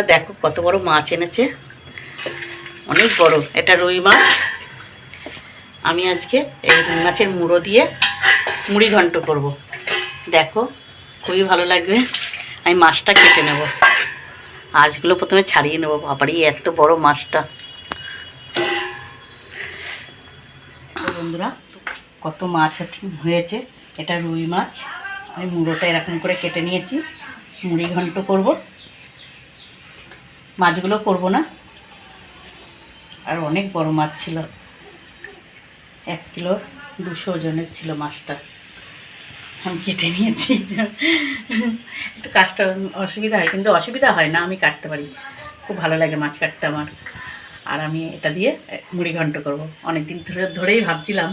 বন্ধুরা, দেখো কত বড় মাছ এনেছে। অনেক বড়, এটা রুই মাছ। আমি আজকে এই রুই মাছের মুড়ো দিয়ে মুড়ি ঘন্ট করব। দেখো, খুবই ভালো লাগবে। আমি মাছটা কেটে নেব। আজগুলো প্রথমে ছাড়িয়ে নেব। বাবারই এত বড় মাছটা। বন্ধুরা, কত মাছ হয়েছে। এটা রুই মাছ। আমি মুড়োটা এরকম করে কেটে নিয়েছি। মুড়ি ঘন্ট করব। মাছগুলো করব না। আর অনেক বড় মাছ ছিল। এক কিলো দুশো ওজনের ছিল মাছটা। আমি কেটে নিয়েছি। একটু কাজটা অসুবিধা হয়, কিন্তু অসুবিধা হয় না, আমি কাটতে পারি। খুব ভালো লাগে মাছ কাটতে আমার। আর আমি এটা দিয়ে মুড়ি ঘন্ট করব। অনেক দিন ধরে, ধরেই ভাবছিলাম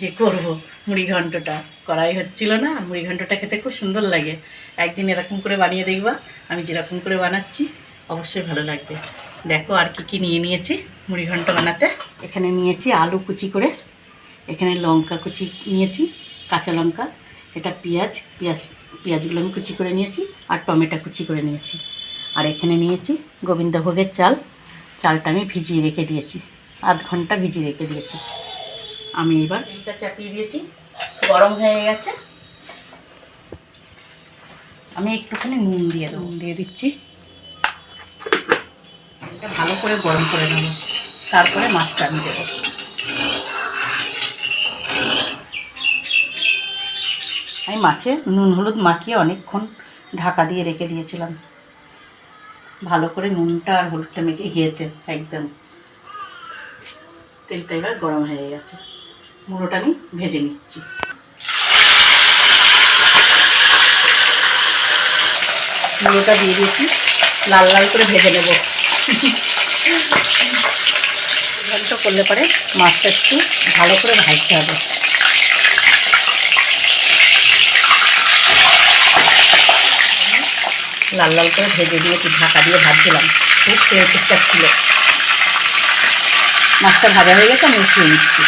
যে করব মুড়ি ঘন্টটা। করাই হচ্ছিল না, আর মুড়ি ঘন্টটা খেতে খুব সুন্দর লাগে। একদিন এরকম করে বানিয়ে দেখবা, আমি যেরকম করে বানাচ্ছি অবশ্যই ভালো লাগবে। দেখো আর কি কি নিয়ে নিয়েছি, মুড়ি ঘন্ট বানাতে। এখানে নিয়েছি আলু কুচি করে। এখানে লঙ্কা কুচি নিয়েছি, কাঁচা লঙ্কা, এটা পেঁয়াজ পেঁয়াজ, পেঁয়াজগুলো আমি কুচি করে নিয়েছি আর টমেটো কুচি করে নিয়েছি। আর এখানে নিয়েছি গোবিন্দভোগের চাল। চালটা আমি ভিজিয়ে রেখে দিয়েছি, আধ ঘণ্টা ভিজিয়ে রেখে দিয়েছি। আমি এবার এটা চাপিয়ে দিয়েছি, গরম হয়ে গেছে। আমি একটুখানি নুন দিয়ে দেবো। দিয়ে দিচ্ছি। করে গরম করে নেব। তারপরে মাছটা আমি দেবো। আমি মাছে নুন হলুদ মাখিয়ে অনেকক্ষণ ঢাকা দিয়ে রেখে দিয়েছিলাম। ভালো করে নুনটা আর হলুদটা মেখে গিয়েছে, একদম। তেলটা এবার গরম হয়ে গেছে। মুড়োটা আমি ভেজে নিচ্ছি। মুড়োটা দিয়ে দিয়েছি। লাল লাল করে ভেজে নেব। ঘন্ট করলে পরে মাছটা একটু ভালো করে ভাজতে হবে। লাল লাল করে ভেজে দিয়ে দিয়েছি ঢাকা দিয়ে ভাজছিলাম। খুব তেল চিটচাট ছিল। মাছটা ভাজা হয়ে গেছে, আমি উঠিয়ে নিচ্ছি।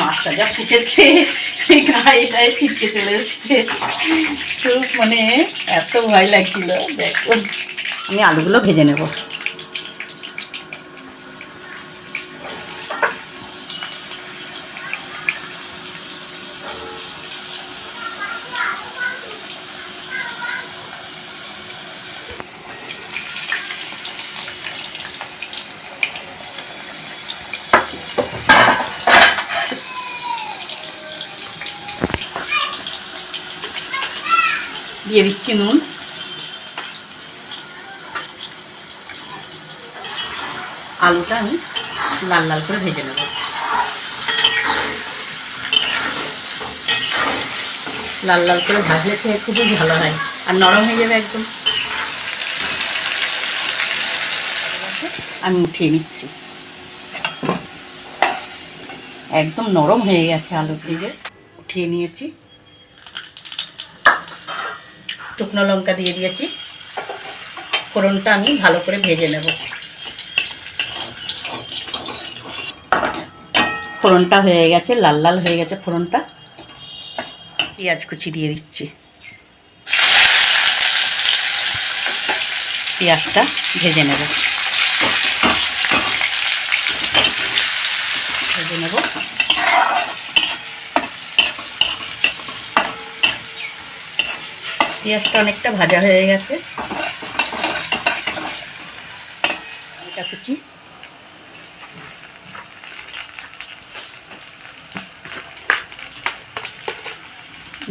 মাছটা যা ফুটেছে ছিটকে চলে খুব মানে এত ভয় লাগছিল দেখো। আমি আলুগুলো ভেজে নেব। দিয়ে দিচ্ছি নুন আলুটা আমি লাল লাল করে ভেজে নেব। লাল লাল করে ভাজলে খেয়ে খুবই ভালো হয় আর নরম হয়ে যাবে একদম। আমি উঠিয়ে নিচ্ছি। একদম নরম হয়ে গেছে আলু ভেজে। উঠিয়ে নিয়েছি। শুকনো লঙ্কা দিয়ে দিয়েছি। ফোড়নটা আমি ভালো করে ভেজে নেব। ফোড়নটা হয়ে গেছে, লাল লাল হয়ে গেছে ফোড়নটা। পেঁয়াজ কুচি দিয়ে দিচ্ছি। পেঁয়াজটা ভেজে নেব ভেজে নেব পেঁয়াজটা অনেকটা ভাজা হয়ে গেছে। কুচি।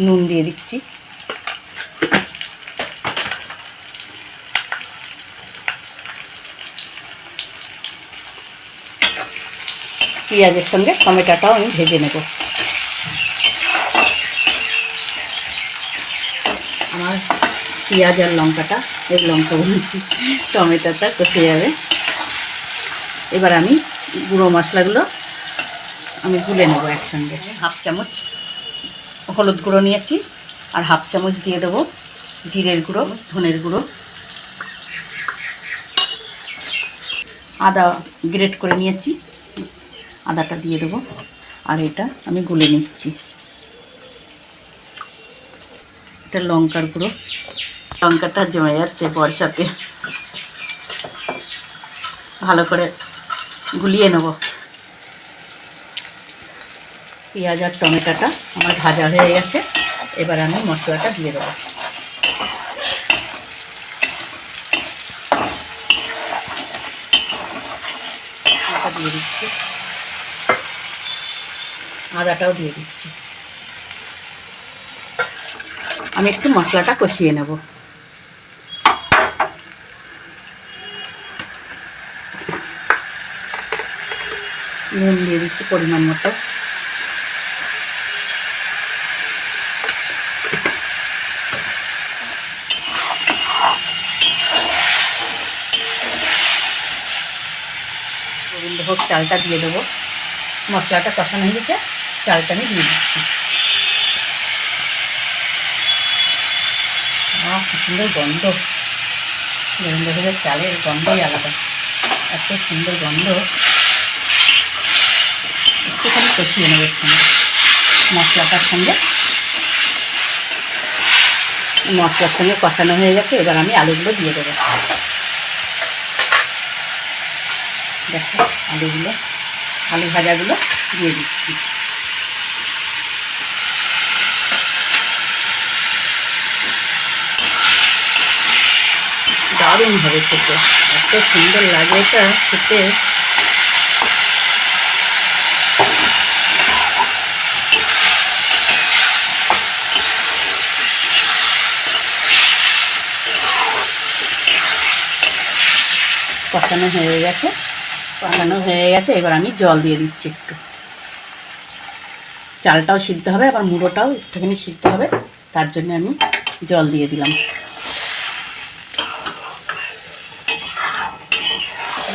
নুন দিয়ে দিচ্ছি। পেঁয়াজের সঙ্গে টমেটোটাও আমি ভেজে নেব। আমার পেঁয়াজ আর লঙ্কাটা, এই লঙ্কা বলেছি, টমেটোটা কষে যাবে। এবার আমি গুঁড়ো মশলাগুলো আমি গুলে নেব একসঙ্গে, হাফ চামচ হলুদ গুঁড়ো নিয়েছি, আর হাফ চামচ দিয়ে দেবো জিরের গুঁড়ো, ধনের গুঁড়ো। আদা গ্রেট করে নিয়েছি, আদাটা দিয়ে দেবো, আর এটা আমি গুলে নিচ্ছি। একটা লঙ্কার গুঁড়ো। লঙ্কাটা জমে যাচ্ছে বর্ষাতে। ভালো করে গুলিয়ে নেব। পেঁয়াজ আর টমেটোটা আমার ভাজা হয়ে গেছে। এবার আমি মশলাটা দিয়ে দেবো। দিয়ে দিচ্ছি। আদাটাও দিয়ে দিচ্ছি। আমি একটু মশলাটা কষিয়ে নেব। নুন দিয়ে দিচ্ছি পরিমাণ মতো। গোবিন্দভোগ চালটা দিয়ে দেবো। মশলাটা কষানো হয়ে গেছে, চালটা আমি দিয়ে দিচ্ছি। কি সুন্দর গন্ধ। গোবিন্দভোগের চালের গন্ধই আলাদা। এত সুন্দর গন্ধ। একটুখানি কষিয়ে নেবে সঙ্গে। মশলাটার সঙ্গে। মশলার সঙ্গে কষানো হয়ে গেছে, এবার আমি আলুগুলো দিয়ে দেবো। দেখো, আলুগুলো, আলু ভাজাগুলো দিয়ে দিচ্ছি। দারুণ হবে খেতে। এত সুন্দর লাগে এটা খেতে। কষানো হয়ে গেছে। কষানো হয়ে গেছে, এবার আমি জল দিয়ে দিচ্ছি একটু। চালটাও সিদ্ধ হবে, আবার মুড়োটাও একটুখানি সিদ্ধ হবে, তার জন্য আমি জল দিয়ে দিলাম।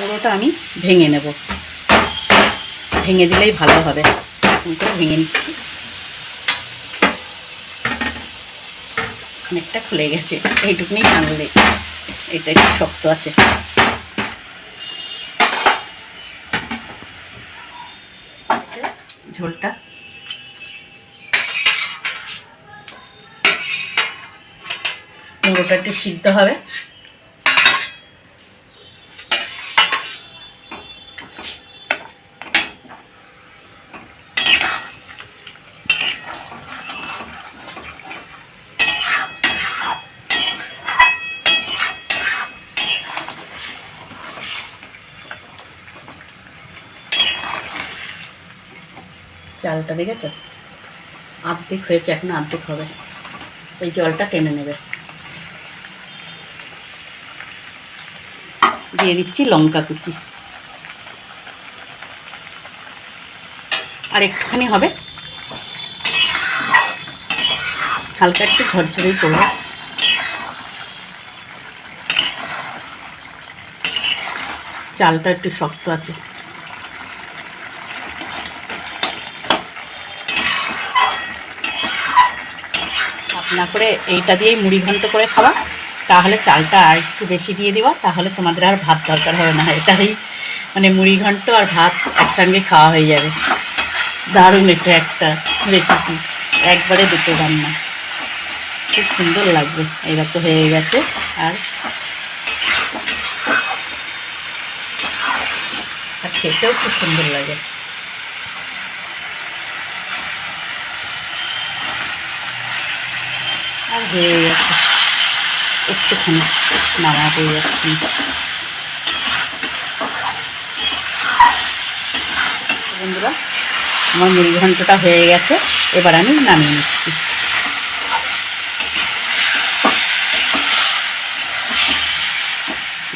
মুড়োটা আমি ভেঙে নেব। ভেঙে দিলেই ভালো হবে। ভেঙে নিচ্ছি। অনেকটা খুলে গেছে। এইটুকুনি আঙুলে এটা একটু শক্ত আছে। ঝোলটা। মুড়োটা একটু সিদ্ধ হবে। চালটা, দেখেছ? আর্ধেক হয়েছে, এখন আর্ধেক হবে। ওই জলটা টেনে নেবে। দিয়ে দিচ্ছি লঙ্কা কুচি। আর একটুখানি হবে। হালকা একটু ঝরঝরেই করব চালটা একটু শক্ত আছে। না করে এইটা দিয়েই মুড়ি ঘন্ট করে খাওয়া, তাহলে চালটা আর একটু বেশি দিয়ে দেওয়া তাহলে তোমাদের আর ভাত দরকার হবে না। এটাই মানে মুড়ি ঘন্ট আর ভাত একসঙ্গে খাওয়া হয়ে যাবে। দারুণ এটা একটা রেসিপি একবারে দুটো রান্না। খুব সুন্দর লাগবে, এবার তো হয়ে গেছে আর খেতেও খুব সুন্দর লাগে। আর হয়ে গেছে। একটুখানি নামাতে যাচ্ছি বন্ধুরা, আমার মুড়ি ঘন্টটা হয়ে গেছে। এবার আমি নামিয়ে নিচ্ছি।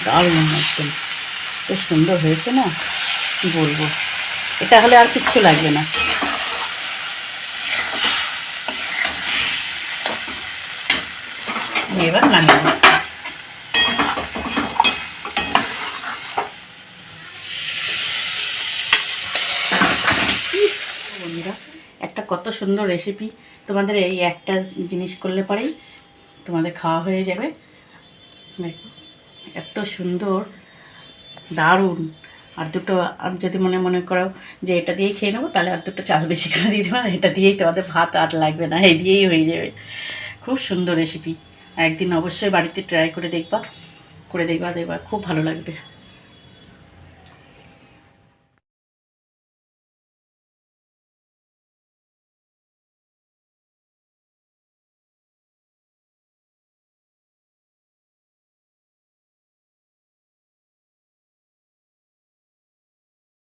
দারুণ একদম। খুব সুন্দর হয়েছে না? বলব। এটা হলে আর কিচ্ছু লাগবে না। এবার নিচ্ছি বন্ধুরা একটা কত সুন্দর রেসিপি তোমাদের এই একটা জিনিস করলে পরেই তোমাদের খাওয়া হয়ে যাবে। দেখো, এত সুন্দর, দারুণ। আর দুটো, আর যদি মনে মনে করো যে এটা দিয়েই খেয়ে নেব, তাহলে আর দুটো চাল বেশি করে দিয়ে দেবো। এটা দিয়েই তোমাদের ভাত আর লাগবে না, এই দিয়েই হয়ে যাবে। খুব সুন্দর রেসিপি একদিন অবশ্যই বাড়িতে ট্রাই করে দেখবা করে দেখবা দেখবা খুব ভালো লাগবে।